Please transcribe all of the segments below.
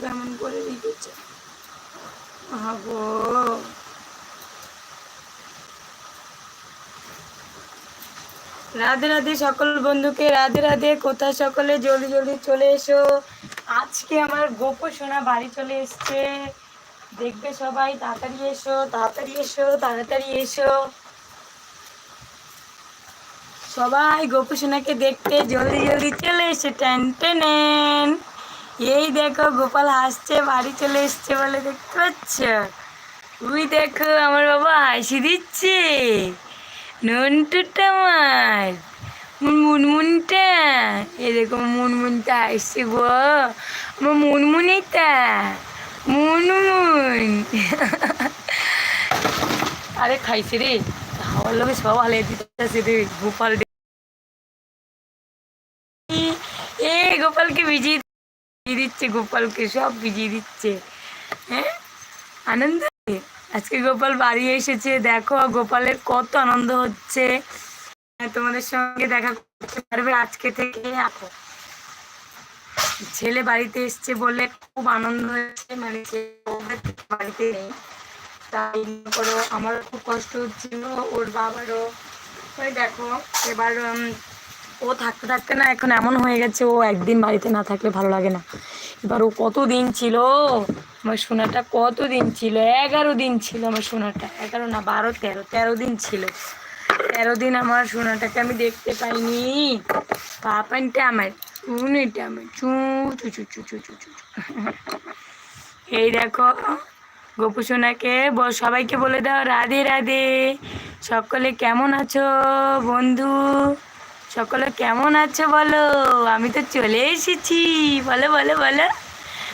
কেমন করে রেখেছে। রাধে রাধে সকল বন্ধুকে, রাধে রাধে, কোথায় সকলে? জলদি জলদি চলে এসো। আজকে আমার গোপো সোনা বাড়ি চলে এসছে। দেখবে সবাই, তাড়াতাড়ি এসো তাড়াতাড়ি এসো তাড়াতাড়ি এসো। সবাই গোপু সোনাকে দেখতে জলদি জলদি চলে এসে টেন টেনেন। এই দেখো গোপাল হাসছে, বাড়ি চলে এসছে বলে দেখতে পাচ্ছ? উই দেখো আমার বাবা হাসি দিচ্ছে। নন্টুটা আমার মুনমুনটা এ দেখো মুনমুনটা আসছে গো। আমার মুনমুনিটা, মুনমুন। আরে খাইছে রে। এ গোপালকে ভিজিয়ে দিচ্ছে গোপালকে সব ভিজিয়ে দিচ্ছে। হ্যাঁ? আনন্দ? আজকে গোপাল বাড়ি এসেছে দেখো গোপালের কত আনন্দ হচ্ছে। হ্যাঁ, তোমাদের সঙ্গে দেখা করতে পারবে আজকে থেকে আসো ছেলে বাড়িতে এসছে বলে খুব আনন্দ হয়েছে মানে বাড়িতে নেই। তাই করো আমার খুব কষ্ট হচ্ছিল, ওর বাবারও। ওই দেখো, এবার ও থাকতে থাকতে না এখন এমন হয়ে গেছে, ও একদিন বাড়িতে না থাকলে ভালো লাগে না। এবার ও কত দিন ছিল? আমার সোনাটা কত দিন ছিল? এগারো দিন ছিল আমার সোনাটা। এগারো না, বারো, তেরো তেরো দিন ছিল। তেরো দিন আমার সোনাটাকে আমি দেখতে পাইনি। পাপানটা আমার চুনিটা আমার। চু চু চু চু চু চু। এই দেখো গোপু সোনাকে সবাইকে বলে দাও, রাধে রাধে। সকলে কেমন আছো বন্ধু? সকলে কেমন আছো বলো? আমি তো চলে এসেছি। বলো বলো বলো।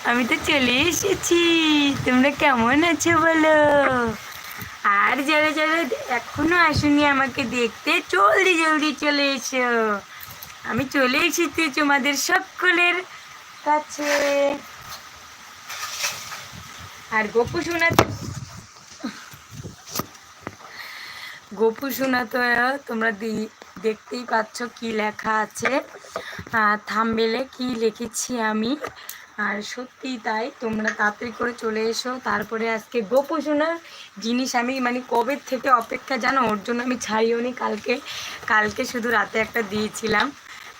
আমি তো চলে এসেছি। তোমরা কেমন আছো বলো? আর যারা যারা এখনও আসুনি আমাকে দেখতে, জলদি জলদি চলে এসো। আমি চলে এসেছি তোমাদের সকলের কাছে। আর গোপু সোনা গোপু সোনা তো তোমরা দি- দেখতেই পাচ্ছ কি লেখা আছে। থামবেলে কি লিখেছি আমি। আর সত্যি তাই, তোমরা তাড়াতাড়ি করে চলে এসো। তারপরে আজকে গোপু সোনার জিনিস আমি মানে কবে থেকে অপেক্ষা জানো? ওর জন্য আমি ছাড়িও নি কালকে। কালকে শুধু রাতে একটা দিয়েছিলাম।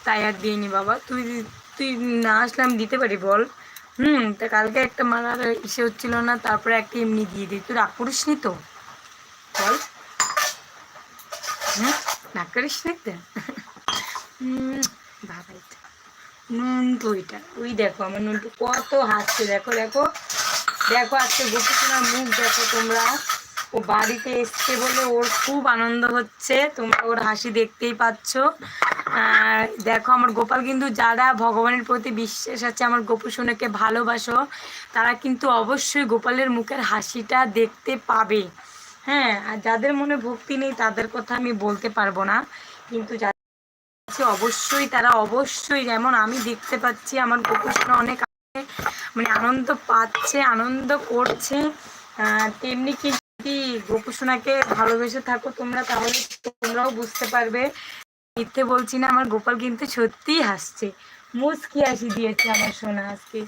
তাই আর দিইনি বাবা। তুই তুই না আসলে আমি দিতে পারি বল? হুম, তা কালকে একটা মারার ইসে হচ্ছিল না, তারপরে একটা এমনি দিয়ে দিই। তুই রাগ করিস নি তো? বল। রাগ করিস নি ওই দেখো আমার নুনটু কত হাসছে। দেখো দেখো। দেখো আজকে মুখ দেখো তোমরা। ও বাড়িতে এসছে বলে ওর খুব আনন্দ হচ্ছে। তোমরা ওর হাসি দেখতেই পাচ্ছ। দেখো, আমার গোপাল কিন্তু যারা ভগবানের প্রতি বিশ্বাস আছে, আমার গোপুসোনাকে ভালোবাসো, তারা কিন্তু অবশ্যই গোপালের মুখের হাসিটা দেখতে পাবে। হ্যাঁ আর যাদের মনে ভক্তি নেই, তাদের কথা আমি বলতে পারব না। কিন্তু যাদের অবশ্যই তারা অবশ্যই যেমন আমি দেখতে পাচ্ছি, আমার গোপুসোনা অনেক মানে আনন্দ পাচ্ছে, আনন্দ করছে। তেমনি কি গোপুসোনাকে ভালোবেসে থাকো তোমরা, তাহলে তোমরাও বুঝতে পারবে মিথ্যে বলছি না, আমার গোপাল কিন্তু সত্যিই হাসছে। মুসকি হাসি দিয়েছে আমার সোনা আজকে।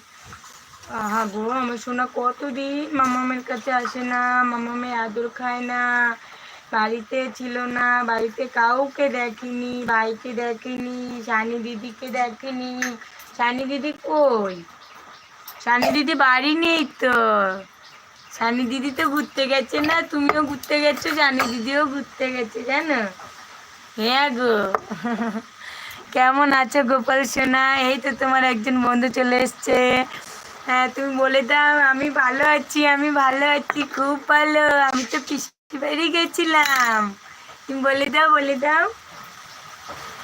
আহা গো, আমার সোনা কতদিন মামামের কাছে আসে না, মামামে আদর খায় না, বাড়িতে ছিল না, বাড়িতে কাউকে দেখেনি, ভাইকে দেখেনি, সানি দিদিকে দেখেনি। সানি দিদি কই? সানি দিদি বাড়ি নেই তো? সানি দিদি তো ঘুরতে গেছে না, তুমিও ঘুরতে গেছো, সানি দিদিও ঘুরতে গেছে, জানো? হ্যাঁ গো। কেমন আছো গোপাল সোনা? এই তো তোমার একজন বন্ধু চলে এসছে। হ্যাঁ তুমি বলে দাও, আমি ভালো আছি, আমি ভালো আছি, খুব ভালো। আমি তো পিসি বাড়ি গেছিলাম। তুমি বলে দাও বলে দাও।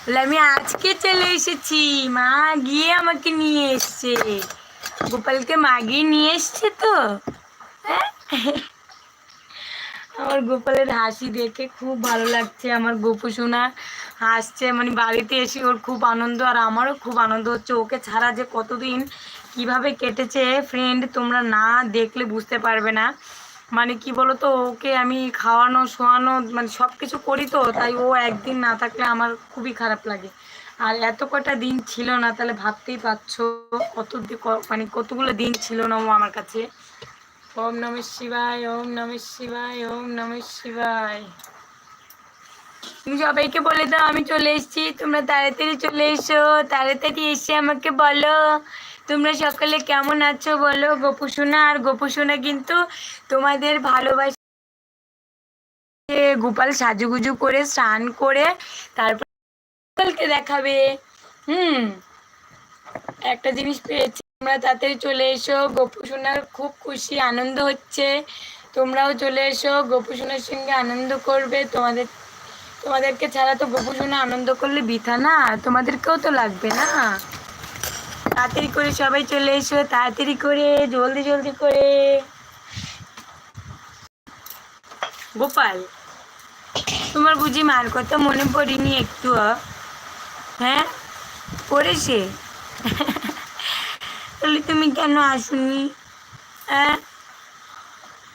বলে, আমি আজকে চলে এসেছি। মা গিয়ে আমাকে নিয়ে এসছে। গোপালকে মা গিয়ে নিয়ে এসছে তো? হ্যাঁ? আমার গোপালের হাসি দেখে খুব ভালো লাগছে, আমার গোপু সোনা হাসছে মানে বাড়িতে এসে ওর খুব আনন্দ আর আমারও খুব আনন্দ হচ্ছে। ওকে ছাড়া যে কতদিন কীভাবে কেটেছে ফ্রেন্ড তোমরা না দেখলে বুঝতে পারবে না। মানে কি বলো তো ওকে আমি খাওয়ানো, শোয়ানো মানে সব কিছু করি তো, তাই ও একদিন না থাকলে আমার খুবই খারাপ লাগে। আর এত কটা দিন ছিল না, তাহলে ভাবতেই পারছ কত মানে কতগুলো দিন ছিল না ও আমার কাছে। ওম নম শিবায়, ওম নম শিবায়, ওম নম শিবায়। তুমি সবাইকে বলে দাও, আমি চলে এসেছি। তোমরা তাড়াতাড়ি চলে এসো, তাড়াতাড়ি এসে আমাকে বলো। তোমরা সকলে কেমন আছো বলো? গোপুসোনা, আর গোপুসোনা কিন্তু তোমাদের ভালোবাসে। গোপাল সাজুগুজু করে, স্নান করে, তারপর দেখাবে। হুম, একটা জিনিস পেয়েছি। তোমরা তাড়াতাড়ি চলে এসো। গোপুসোনার খুব খুশি, আনন্দ হচ্ছে। তোমরাও চলে এসো গোপুসোনার সঙ্গে আনন্দ করবে। তোমাদের, তোমাদেরকে ছাড়া তো গোপুসোনা আনন্দ করলে বৃথা না, তোমাদেরকেও তো লাগবে না। তাড়াতাড়ি করে সবাই চলে এসো, তাড়াতাড়ি করে, জলদি জলদি করে। গোপাল, তোমার বুঝি মার কথা মনে পড়িনি একটু হ্যাঁ? পড়েছে? তাহলে তুমি কেন আসুনি? হ্যাঁ?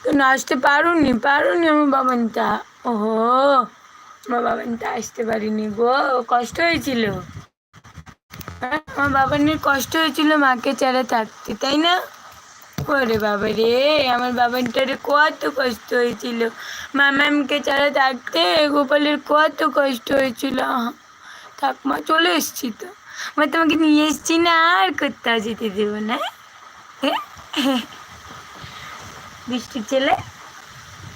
কেন আসতে পারোনি? পারোনি আমার বাবানটা। ওহো আমার বাবানটা আসতে পারিনি গো কষ্ট হয়েছিল। হ্যাঁ আমার বাবানের কষ্ট হয়েছিল মাকে ছাড়া থাকতে তাই না? ওরে বাবা রে আমার বাবানটারে কত কষ্ট হয়েছিল। মা মামামকে ছাড়া থাকতে গোপালের কত কষ্ট হয়েছিল। আহ, থাক মা চলে এসছি তো। মা তোমাকে নিয়ে এসছি না আর কোথাও যেতে দেবো না বৃষ্টির ছেলে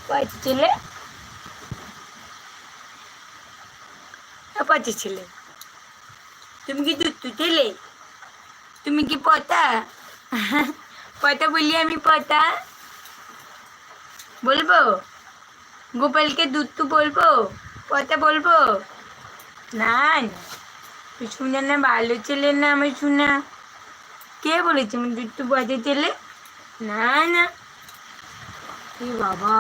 কয়টি ছেলে পাঁচি ছেলে তুমি কি দুধ ছেলে তুমি কি পতা পতা বলি আমি পতা বলব গোপালকে দুধ তো বলব পতা বলব না শুনে না ভালো ছেলে না আমি শোনা কে বলেছে আমি তো পচা ছেলে না না। কি বাবা।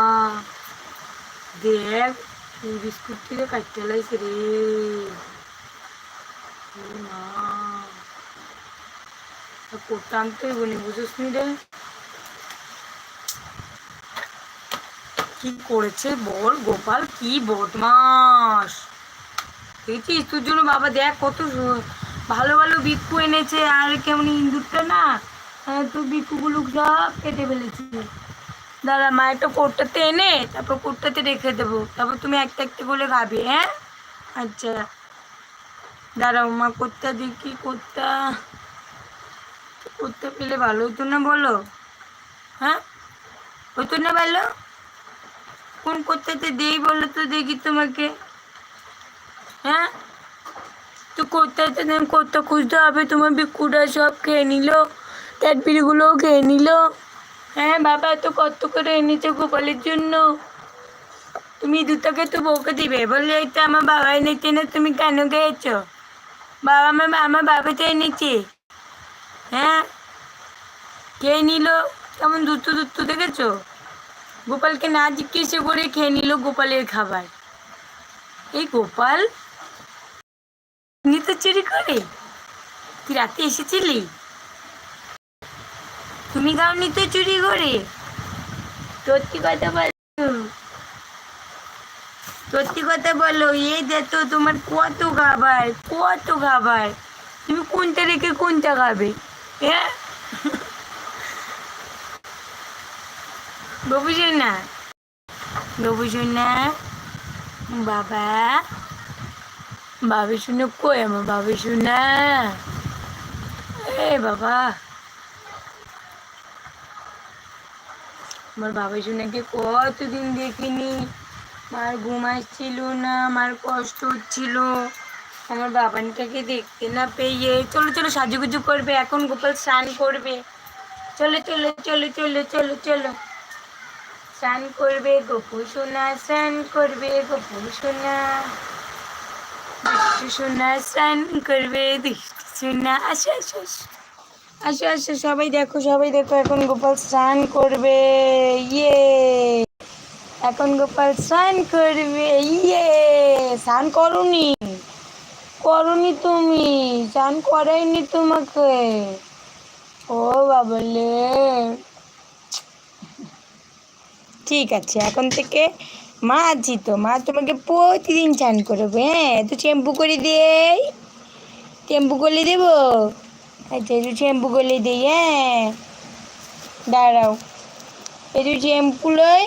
দেখ বিস্কুট থেকে কাটতে লাগছে রে। মা। তা করতে আনতে বলি বুঝিস নি রে? কি করেছে বল, গোপাল? কি বদমাস! দেখেছিস? তোর জন্য বাবা দেখ কত ভালো ভালো বিক্ষু এনেছে আর কেমন ইন্দুরটা না আহ, তো বিক্ষুগুলো সব কেটে ফেলেছি। দাদা মা একটা কোটটাতে এনে তারপর কোটটাতে রেখে দেবো। তারপর তুমি একটা একটা করে খাবে হ্যাঁ? আচ্ছা। দাঁড়াও মা কোটটা দেখি কোটটা কোটটা পেলে ভালো হতো না বলো? হ্যাঁ? হতো না ভালো কোন কোটটাতে দেই বলো তো দেখি তোমাকে। হ্যাঁ? তো কোথাতে নেন কোথা খুঁজতে হবে? তোমার বিকুটা সব খেয়ে নিল ক্যাডবেরিগুলোও খেয়ে নিল। হ্যাঁ বাবা তো কত করে এনেছে গোপালের জন্য? তুমি দুটোকে তো বউকে দিবে বললে এটা আমার বাবা এনেছে না, তুমি কেন খেয়েছো? বাবা আমার আমার বাবা তো এনেছে। হ্যাঁ? খেয়ে নিল। কেমন দুটো দুটো দেখেছ? গোপালকে না জিজ্ঞেসে করে খেয়ে নিল গোপালের খাবার। এই গোপাল তুমি তো চুরি করে? তুই রাতে এসেছিলি? তুমি গাওনি তো চুরি করে? সত্যি কথা বলো। সত্যি কথা বলো, এই দেখো তোমার কত খাবার কত খাবার। তুমি কোনটা রেখে কোনটা খাবে? হ্যাঁ? বাবু না বাবু না বাবা। বাবু শুনে কই আমার বাবু শুনা এ বাবা। আমার বাবা শুনাকে কতদিন দেখিনি। মার ঘুম না আমার কষ্ট হচ্ছিল। আমার বাবানটাকে দেখতে না পেয়ে চলো চলো, সাজুগুজু করবে, এখন গোপাল স্নান করবে। চলো চলো চলো চলো চলো চলো। স্নান করবে গপু সোনা স্নান করবে গপু সোনা আসো আসো সবাই দেখো সবাই দেখো, এখন গোপাল স্নান করবে। ইয়ে এখন গোপাল স্নান করবে। ইয়ে স্নান করনি? করনি তুমি? স্নান করাইনি তোমাকে? ও বাবলে। ঠিক আছে, এখন থেকে মা আছি তো, মা তোমাকে প্রতিদিন চান করবে হ্যাঁ? তো শ্যাম্পু করে দেই। টেম্পু করলে দেবো? আচ্ছা একটু শ্যাম্পু করলে দিই হ্যাঁ? দাঁড়াও। একটু শ্যাম্পু লই।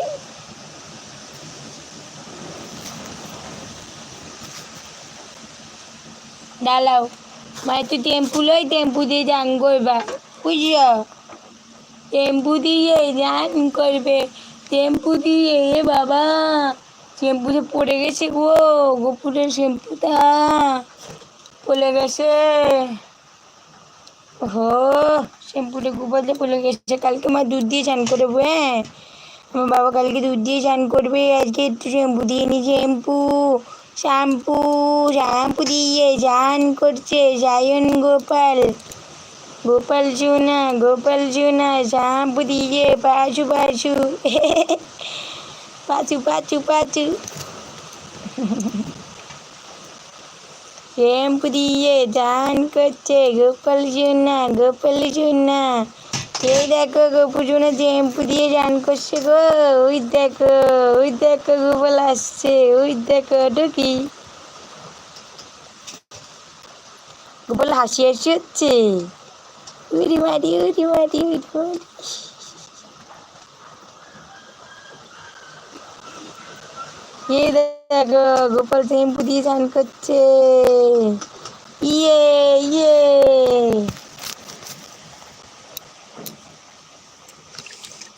দাঁড়াও। মা, একটু টেম্পু লই টেম্পু দিয়ে যান করবা, বুঝছ? টেম্পু দিয়ে যান করবে। টেম্পু দিয়ে এ বাবা শ্যাম্পুতে পড়ে গেছে গো, গোপুরের শ্যাম্পুটা। পড়ে গেছে। হো শ্যাম্পুটা গোপালে পড়ে গেছে। কালকে মা দুধ দিয়ে চান করব হ্যাঁ? আমার বাবা কালকে দুধ দিয়ে চান করবে। আজকে একটু শ্যাম্পু দিয়ে নি, শ্যাম্পু। শ্যাম্পু শ্যাম্পু দিয়ে চান করছে জায়ন গোপাল। ગોપાલ જૂના ગોપાલ જૂના જાંબુ દીજે પાછું પાછું પાછું પાછું પાછું રેમ્પ দিয়ে দান করছে গোপাল জুনা গোপাল জুনা এই দেখো গোপু জুনা রেম্প দিয়ে দান করছে গো। ওই দেখো ওই দেখো গোপাল আসছে। ওই দেখো ঢুকি। গোপাল হাসি হাসি হচ্ছে। ये गोपाल सिंह बुद्धि जान कच्चे ये ये।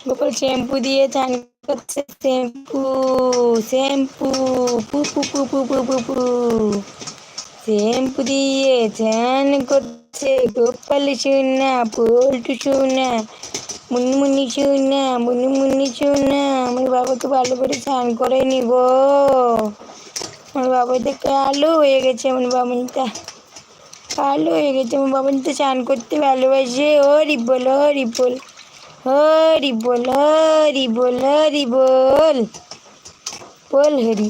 गोपाल शैम्पू दिए जान कच्चे शैम्पू शैम्पू पू पू पू पू पू पू शैम्पू दिए जान कच्चे করছে গোপাল সোনা পল্টু সোনা মুনমুনি সোনা মুনমুনি সোনা আমার বাবাকে ভালো করে স্নান করায়নি গো আমার বাবা তো কালো হয়ে গেছে আমার বাবানটা কালো হয়ে গেছে আমার বাবানটা স্নান করতে ভালোবাসে ও রিবল ও রিবল হরি বল হরি বল হরি বল বল হরি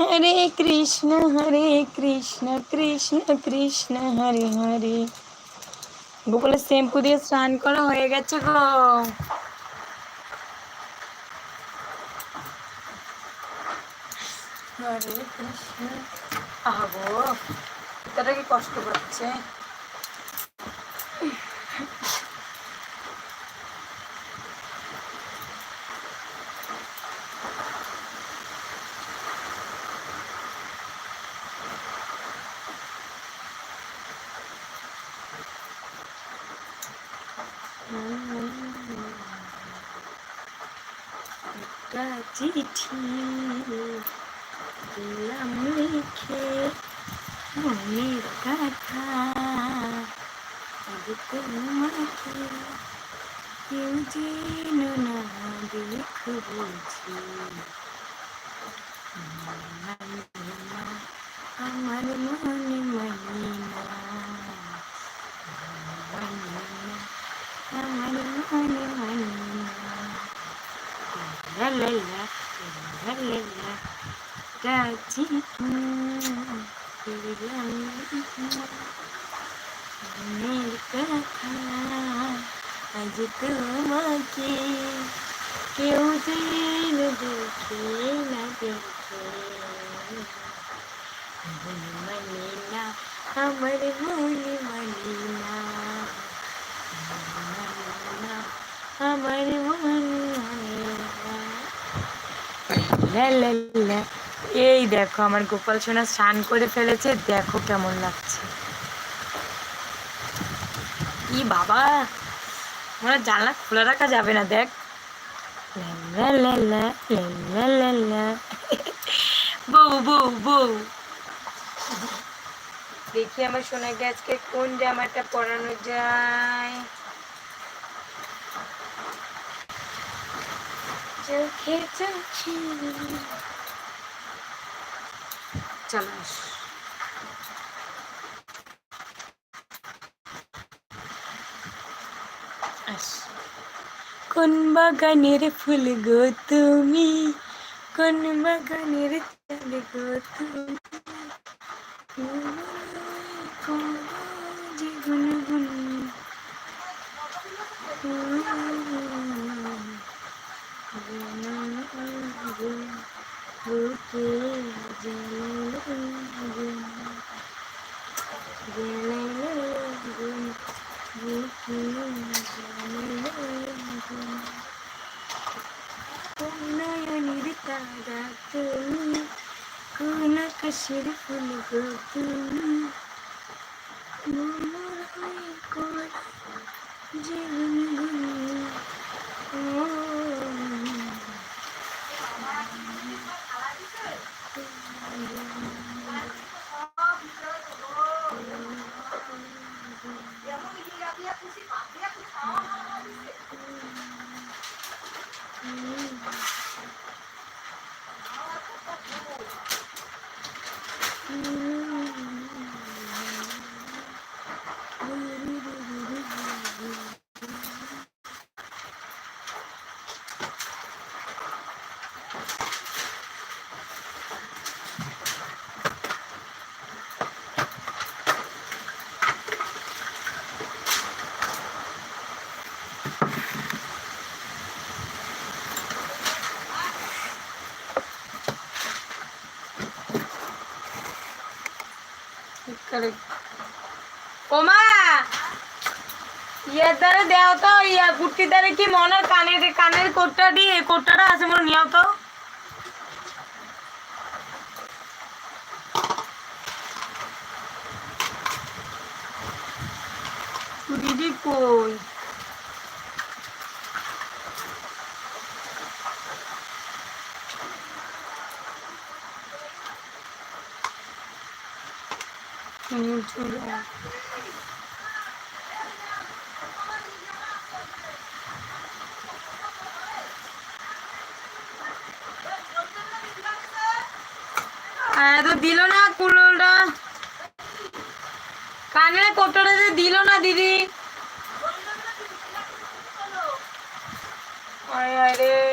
হরে কৃষ্ণ হরে কৃষ্ণ কৃষ্ণ কৃষ্ণ, হরে হরে। গোপালের শ্যাম্পু দিয়ে স্নান করা হয়ে গেছে গো। হরে কৃষ্ণ। আহো তারা কি কষ্ট করছে একটা চিঠি দিলাম লিখে মনের কথা আজ তোমাকে কেউ যেন না দেখো বলছি আমার মনে মানে না আমার মনে মানে না লা লা লা লা লা লা গাছি দিলাম মনের কথা আজ তোমাকে কেউ যেন দেখে না দেখে মনে মানে না আমার মনে মানে না আমার মন মানে না লা লা লা। এই দেখো, আমার গোপাল সোনা স্নান করে ফেলেছে, দেখো কেমন লাগছে। ই বাবা, আমার জানলা খোলা রাখা যাবে না, দেখ। বউ বউ বউ। দেখি আমার সোনাকে আজকে কোন জামাটা পরানো যায়। চোখে চোখে। চলে আস। কোন বাগানের ফুল গো তুমি? কোন বাগানের চাল গো তুমি? নয়নের তারা তুমি কোন আকাশের ফুল গো তুমি মনোর হয়ে কর যে গুনগুন ও ওমা! ইয়ের দ্বারা দেও তো, ইয়া কুর্তি কি মনের কানের কানের কোটটা দিয়ে কোটটা আছে মনে নিয়াও তো। দিদি কই হুম, চুড়া। আর তো দিল না কুলোটা কানের কোটটা যে দিল না দিদি। আরে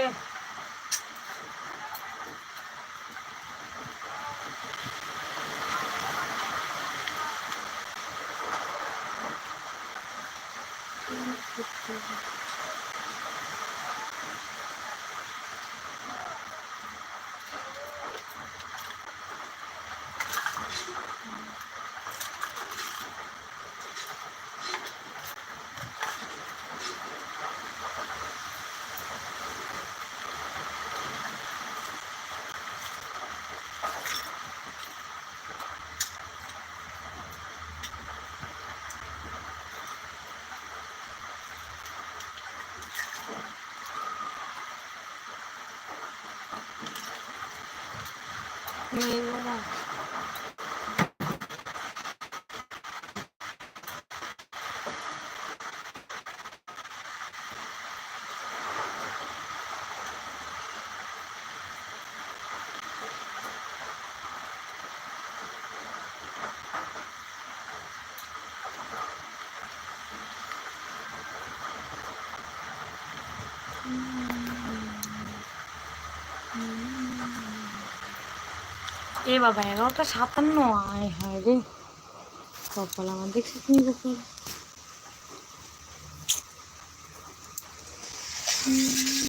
নিল না এ বাবা এগারোটা সাতান্ন। আয় হায় রে। কপাল আমার দেখছি তুমি কপাল।